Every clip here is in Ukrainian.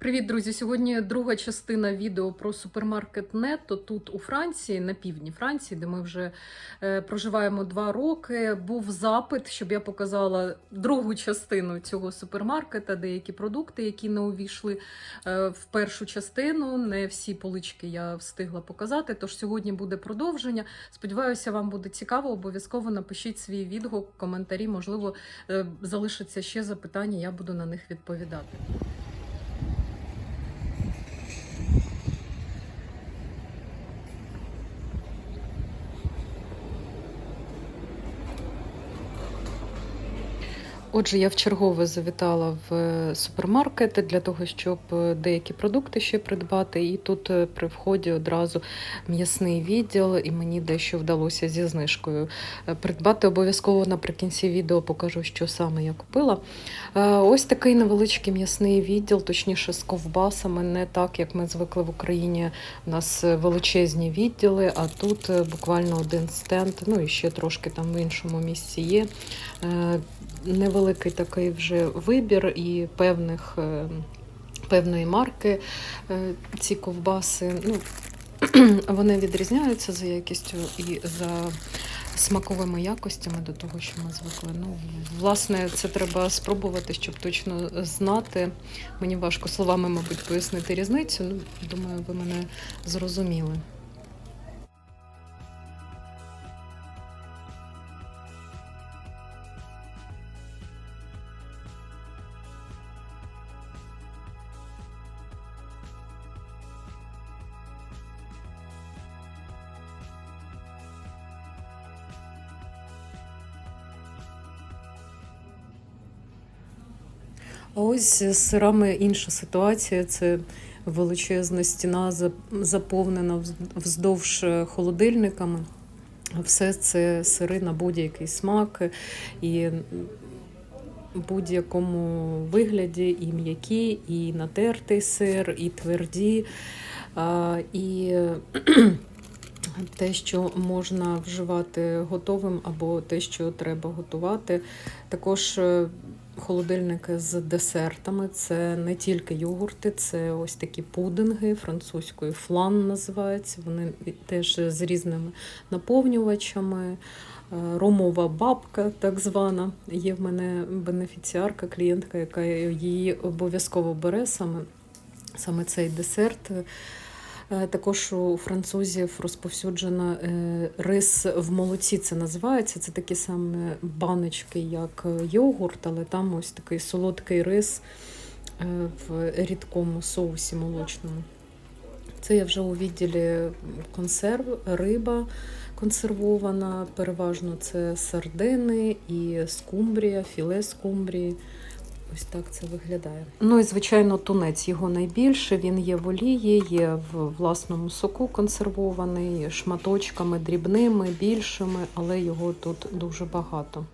Привіт, друзі! Сьогодні друга частина відео про супермаркет Нетто тут у Франції, на півдні Франції, де ми вже е, проживаємо два роки. Був запит, щоб я показала другу частину цього супермаркета, деякі продукти, які не увійшли е, в першу частину. Не всі полички я встигла показати. Тож сьогодні буде продовження. Сподіваюся, вам буде цікаво. Обов'язково напишіть свій відгук, коментарі. Можливо, е, залишаться ще запитання. Я буду на них відповідати. Отже, я вчергове завітала в е, супермаркет для того, щоб е, деякі продукти ще придбати. І тут е, при вході одразу м'ясний відділ, і мені дещо вдалося зі знижкою придбати. Обов'язково наприкінці відео покажу, що саме я купила. Ось такий невеличкий м'ясний відділ, точніше з ковбасами, не так, як ми звикли в Україні. У нас величезні відділи, а тут буквально один стенд, ну і ще трошки там в іншому місці є невеликий такий вже вибір і певних, е, певної марки е, ці ковбаси. Ну, Вони відрізняються за якістю і за смаковими якостями до того, що ми звикли. Ну, Власне, це треба спробувати, щоб точно знати. Мені важко словами, мабуть, пояснити різницю. Ну, Думаю, ви мене зрозуміли. Ось з сирами інша ситуація. Це величезна стіна заповнена вздовж холодильниками. Все це сири на будь-який смак і будь-якому вигляді і м'які, і натертий сир, і тверді. І те, що можна вживати готовим, або те, що треба готувати. Також е, холодильники з десертами. Це не тільки йогурти, це ось такі пудинги французькою флан називається. Вони теж з різними наповнювачами. Е, ромова бабка, так звана. Є в мене бенефіціарка, клієнтка, яка її обов'язково бере саме, саме цей десерт. Е, також у французів розповсюджена е, рис в молоці. Це називається. Це такі самі баночки, як йогурт, але там ось такий солодкий рис е, в рідкому соусі молочному. Це я вже у відділі консерв, риба консервована. Переважно це сардини і скумбрія, філе скумбрії. Ось так це виглядає. Ну і звичайно, тунець його найбільше. Він є в олії, є в власному соку консервований, шматочками дрібними, більшими, але його тут дуже багато.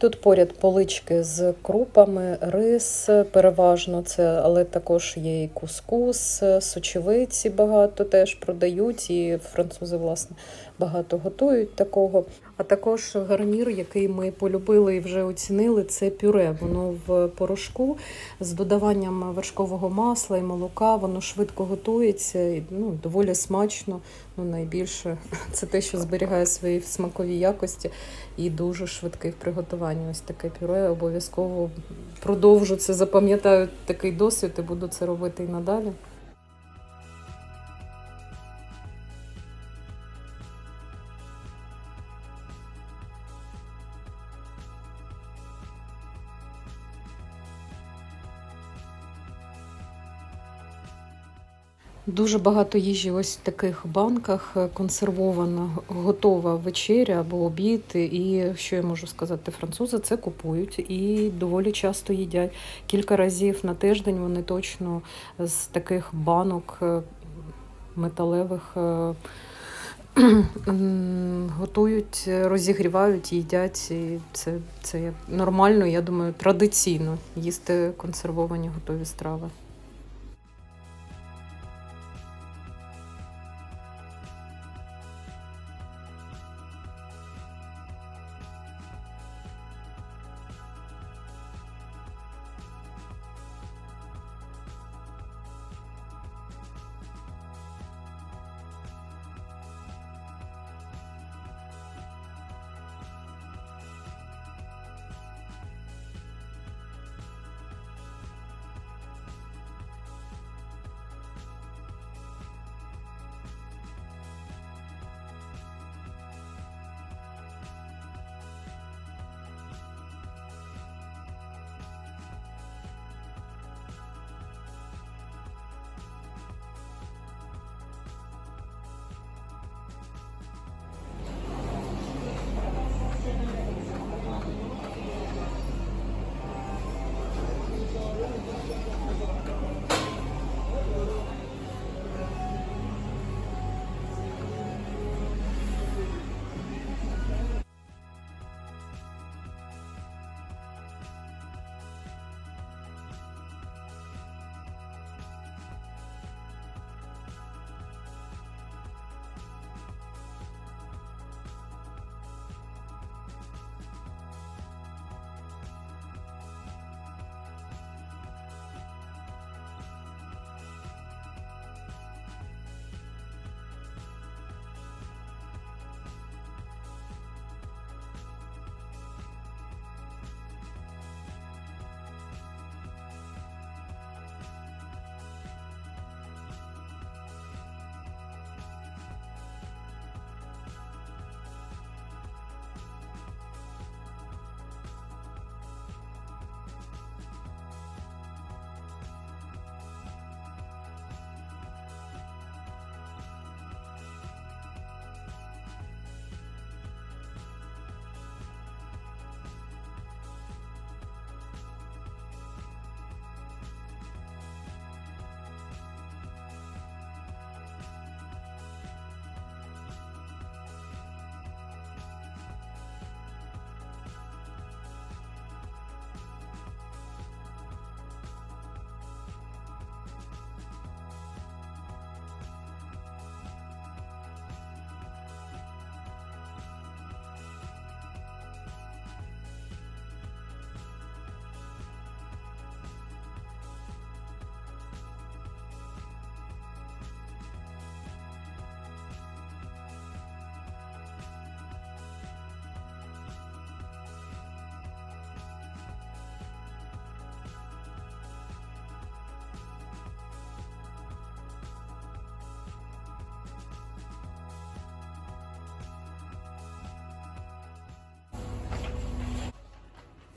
Тут поряд полички з крупами, рис, переважно це, але також є і кускус, сочевиці багато теж продають, і французи, власне, багато готують такого. А також гарнір, який ми полюбили і вже оцінили, це пюре. Воно в порошку з додаванням вершкового масла і молока, воно швидко готується і ну, доволі смачно. Ну, Найбільше це те, що зберігає свої смакові якості і дуже швидкий в приготуванні. Ось таке пюре. Обов'язково продовжу це, запам'ятаю такий досвід і буду це робити і надалі. Дуже багато їжі ось в таких банках е, консервована, готова вечеря або обід. І що я можу сказати, французи це купують і доволі часто їдять. Кілька разів на тиждень вони точно з таких банок е, металевих е, готують, розігрівають, їдять. І це, це нормально, я думаю, традиційно їсти консервовані готові страви.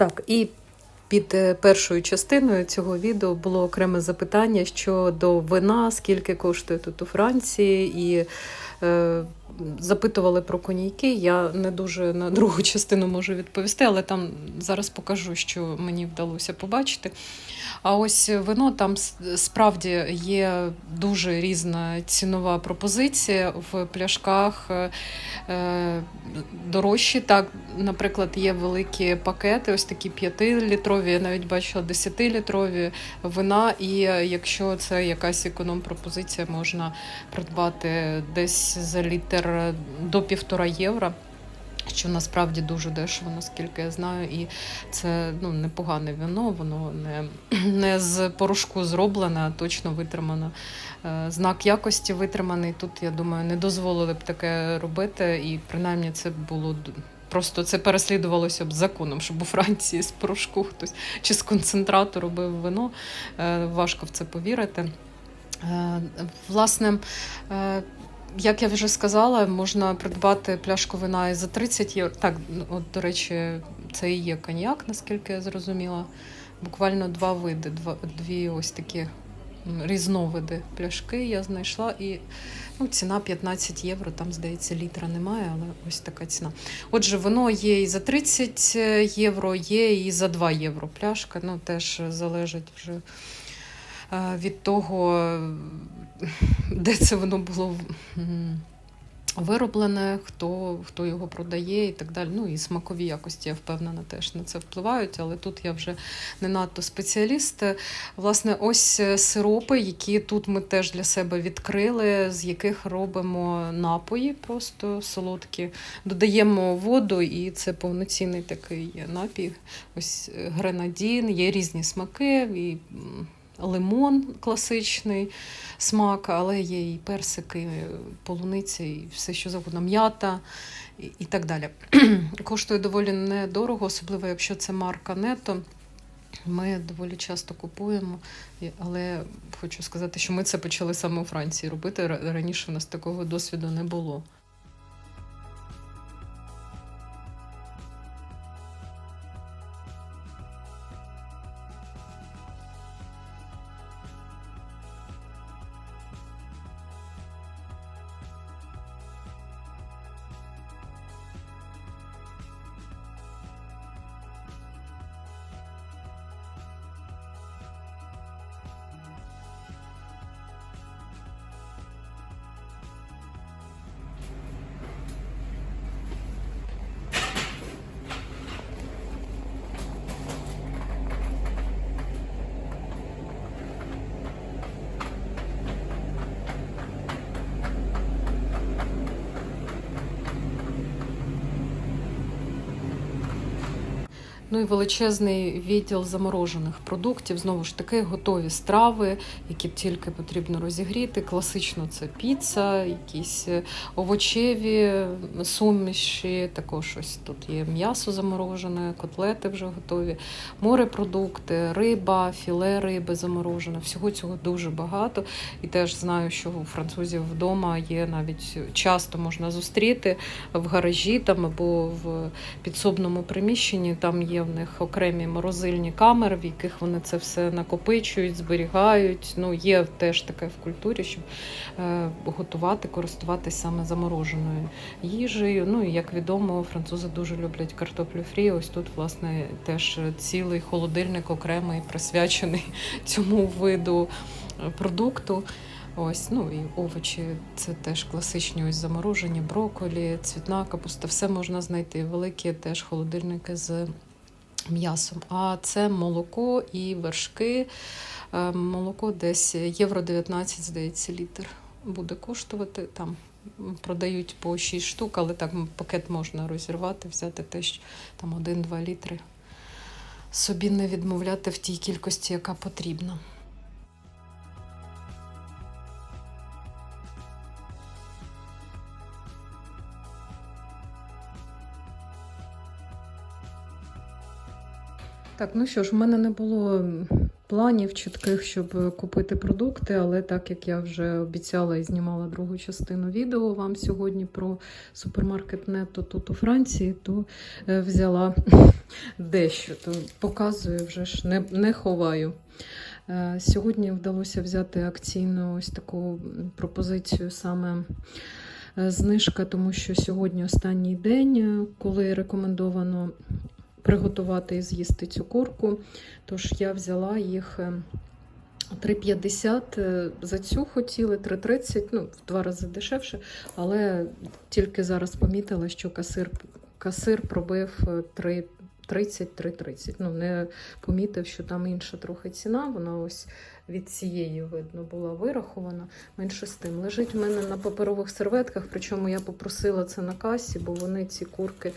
Так, і під е, першою частиною цього відео було окреме запитання щодо вина, скільки коштує тут у Франції, і е, запитували про коньяки. Я не дуже на другу частину можу відповісти, але там зараз покажу, що мені вдалося побачити. А ось вино там справді є дуже різна цінова пропозиція в пляшках. е, е, Дорожчі, так, наприклад, є великі пакети, ось такі 5-літрові, я навіть бачила 10-літрові вина. І якщо це якась економ-пропозиція, можна придбати десь за літр до півтора євро. Що насправді дуже дешево, наскільки я знаю, і це ну, непогане вино, воно не, не з порошку зроблене, а точно витримано. Е, Знак якості витриманий. Тут, я думаю, не дозволили б таке робити, і принаймні це було просто це переслідувалося б законом, щоб у Франції з порошку хтось чи з концентрату робив вино. Е, Важко в це повірити. Е, Власне, е, як я вже сказала, можна придбати пляшку вина і за 30 євро. Так, от, до речі, це і є коньяк, наскільки я зрозуміла. Буквально два види, два, дві ось такі різновиди пляшки я знайшла і ну, ціна 15 євро, там, здається, літра немає, але ось така ціна. Отже, воно є і за 30 євро, є і за 2 євро пляшка. Ну, теж залежить вже е, від того, де це воно було вироблене, хто, хто його продає і так далі. Ну і смакові якості, я впевнена, теж на це впливають, але тут я вже не надто спеціаліст. Власне, ось е, сиропи, які тут ми теж для себе відкрили, з яких робимо напої, просто солодкі. Додаємо воду, і це повноцінний такий напій. Ось е, гренадін, є різні смаки. І, Лимон класичний смак, але є і персики, полуниця, і все, що завгодно, м'ята і, так далі. Коштує доволі недорого, особливо якщо це марка Нето. Ми доволі часто купуємо, але хочу сказати, що ми це почали саме у Франції робити. Раніше у нас такого досвіду не було. Ну і величезний відділ заморожених продуктів. Знову ж таки, готові страви, які тільки потрібно розігріти. Класично це піца, якісь е, овочеві суміші. Також ось тут є м'ясо заморожене, котлети вже готові, морепродукти, риба, філе риби заморожене. Всього цього дуже багато. І теж знаю, що у французів вдома є навіть часто можна зустріти в гаражі там або в підсобному приміщенні. Там є в них окремі морозильні камери, в яких вони це все накопичують, зберігають. Ну, є теж таке в культурі, щоб е, готувати, користуватись саме замороженою їжею. Ну і як відомо, французи дуже люблять картоплю фрі. Ось тут, власне, теж цілий холодильник окремий присвячений цьому виду продукту. Ось, ну і овочі, це теж класичні ось заморожені, броколі, цвітна капуста, все можна знайти. Великі теж холодильники з м'ясом. А це молоко і вершки. Е, Молоко десь євро 19, здається, літр буде коштувати. Там продають по 6 штук, але так пакет можна розірвати, взяти теж там 1-2 літри. Собі не відмовляти в тій кількості, яка потрібна. Так, ну що ж, в мене не було планів чітких, щоб купити продукти, але так як я вже обіцяла і знімала другу частину відео вам сьогодні про супермаркет Нетто тут у Франції, то е, взяла дещо. То показую вже ж, не, не ховаю. Е, Сьогодні вдалося взяти акційну ось таку пропозицію саме е, знижка, тому що сьогодні останній день, е, коли рекомендовано приготувати і з'їсти цю курку. Тож я взяла їх е, 3,50 е, за цю хотіли, 3,30, ну, в два рази дешевше, але тільки зараз помітила, що касир, касир пробив е, 3. 30-3,30. Ну, не помітив, що там інша трохи ціна. Вона ось від цієї, видно, була вирахована. Менше з тим. Лежить в мене на паперових серветках, причому я попросила це на касі, бо вони ці курки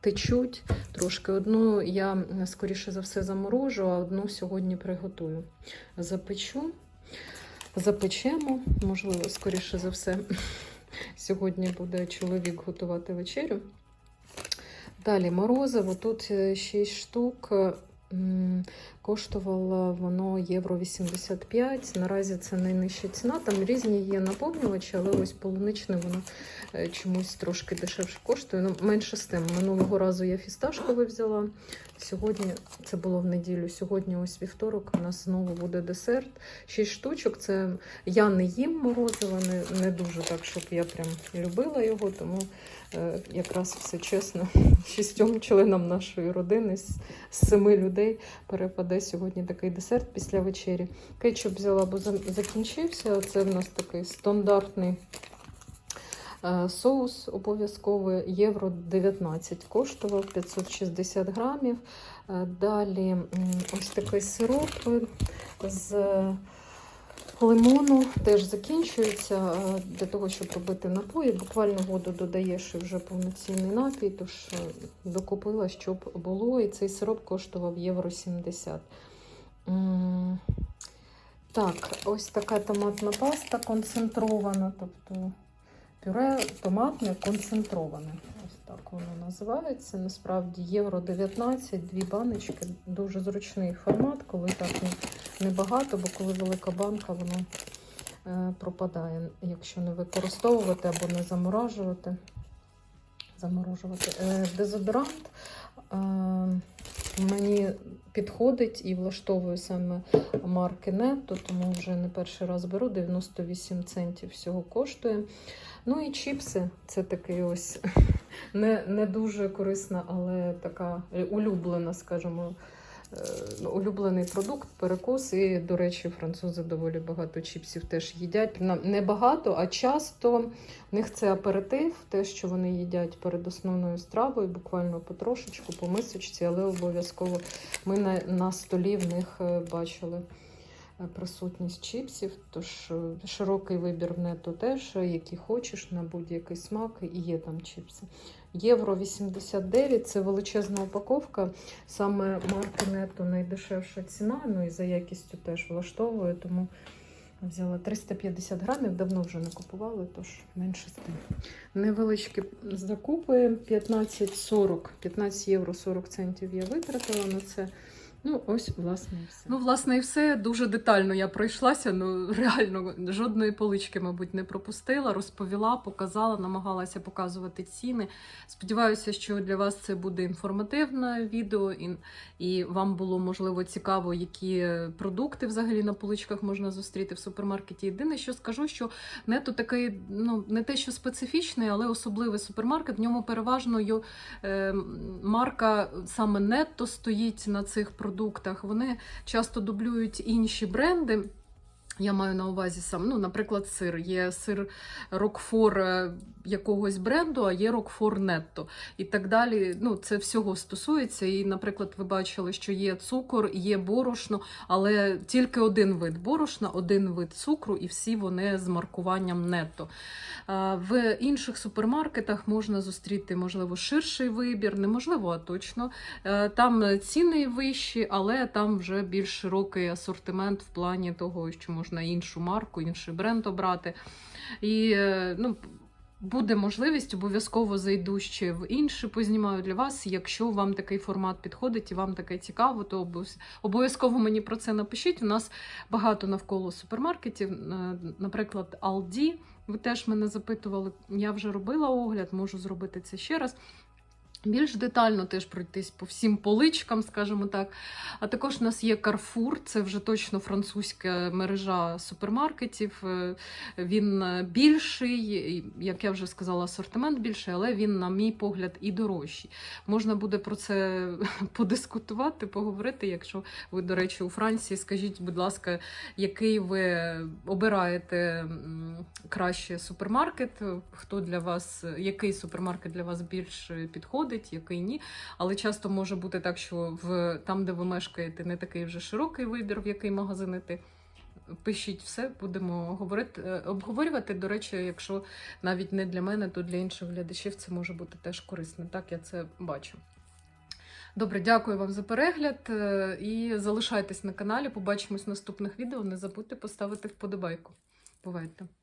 течуть. Трошки одну я скоріше за все заморожу, а одну сьогодні приготую. Запечу, запечемо, можливо, скоріше за все. Сьогодні буде чоловік готувати вечерю. Далі морозиво. Тут 6 штук. Коштувало воно євро 85. Наразі це найнижча ціна. Там різні є наповнювачі, але ось полуничне воно е, чомусь трошки дешевше коштує. Ну, менше з тим. Минулого разу я фісташкове взяла. Сьогодні це було в неділю. Сьогодні ось вівторок. У нас знову буде десерт. Шість штучок. Це я не їм морозиво, не, не дуже так, щоб я прям любила його. Тому е, якраз все чесно, шістьом членам нашої родини з, з семи людей перепаде сьогодні такий десерт після вечері. Кетчуп взяла, бо закінчився. Це в нас такий стандартний. Е, Соус обов'язковий євро 19 коштував 560 грамів. Е, Далі ось такий сироп з лимону теж закінчується е, для того, щоб робити напої. Буквально воду додаєш і вже повноцінний напій, тож е, докупила, щоб було. І цей сироп коштував євро 70. Так, ось така томатна паста концентрована, тобто пюре томатне концентроване. Ось так воно називається. Насправді євро 19, дві баночки. Дуже зручний формат, коли так небагато, бо коли велика банка, воно е, пропадає, якщо не використовувати або не заморажувати. Заморожувати. Е, дезодорант е, мені підходить і влаштовує саме марки Netto, тому вже не перший раз беру. 98 центів всього коштує. Ну і чіпси це такий ось не, не дуже корисна, але така улюблена, скажімо, е, улюблений продукт, перекус. І, до речі, французи доволі багато чіпсів теж їдять. Не багато, а часто в них це аперитив, те, що вони їдять перед основною стравою, буквально потрошечку, по мисочці, але обов'язково ми на, на столі в них е, бачили присутність чіпсів. Тож е, широкий вибір в нету теж, е, які хочеш на будь-який смак, і є там чіпси. Євро 89 це величезна упаковка. Саме марки нету найдешевша ціна, ну і за якістю теж влаштовує, тому взяла 350 грамів, давно вже не купували, тож менше з тим. Невеличкі закупи 15,40, 15 євро 40 центів я витратила на це. Ну, ось, власне, і все. Ну, власне, і все. Дуже детально я пройшлася. Ну, реально, жодної полички, мабуть, не пропустила, розповіла, показала, намагалася показувати ціни. Сподіваюся, що для вас це буде інформативне відео, і, і вам було можливо цікаво, які продукти взагалі на поличках можна зустріти в супермаркеті. Єдине, що скажу, що нето такий, ну не те, що специфічний, але особливий супермаркет. В ньому переважно е, марка саме нетто стоїть на цих продуктах. Вони часто дублюють інші бренди. Я маю на увазі сам, ну, наприклад, сир. Є сир Рокфор е, якогось бренду, а є Рокфор Нетто. І так далі. Ну, це всього стосується. І, наприклад, ви бачили, що є цукор, є борошно, але тільки один вид борошна, один вид цукру, і всі вони з маркуванням нетто. В інших супермаркетах можна зустріти, можливо, ширший вибір, неможливо, а точно. Е, Там ціни вищі, але там вже більш широкий асортимент в плані того, що можна іншу марку, інший бренд обрати. І е, ну, буде можливість, обов'язково зайду ще в інші, познімаю для вас. Якщо вам такий формат підходить і вам таке цікаво, то обов'язково мені про це напишіть. У нас багато навколо супермаркетів, е, наприклад, Aldi. Ви теж мене запитували. Я вже робила огляд, можу зробити це ще раз. Більш детально теж пройтись по всім поличкам, скажімо так. А також у нас є Carrefour, це вже точно французька мережа супермаркетів. Е, Він е, більший, як я вже сказала, асортимент більший, але він, на мій погляд, і дорожчий. Можна буде про це подискутувати, поговорити. Якщо ви, до речі, у Франції, скажіть, будь ласка, який ви обираєте краще супермаркет? Хто для вас, який супермаркет для вас більш підходить, який ні? Але часто може бути так, що в там, де ви мешкаєте, не такий вже широкий вибір, в який магазин іти. Пишіть все, будемо говорити, е, обговорювати. До речі, якщо навіть не для мене, то для інших глядачів це може бути теж корисно. Так я це бачу. Добре, дякую вам за перегляд е, і залишайтесь на каналі. Побачимось в наступних відео. Не забудьте поставити вподобайку. Бувайте!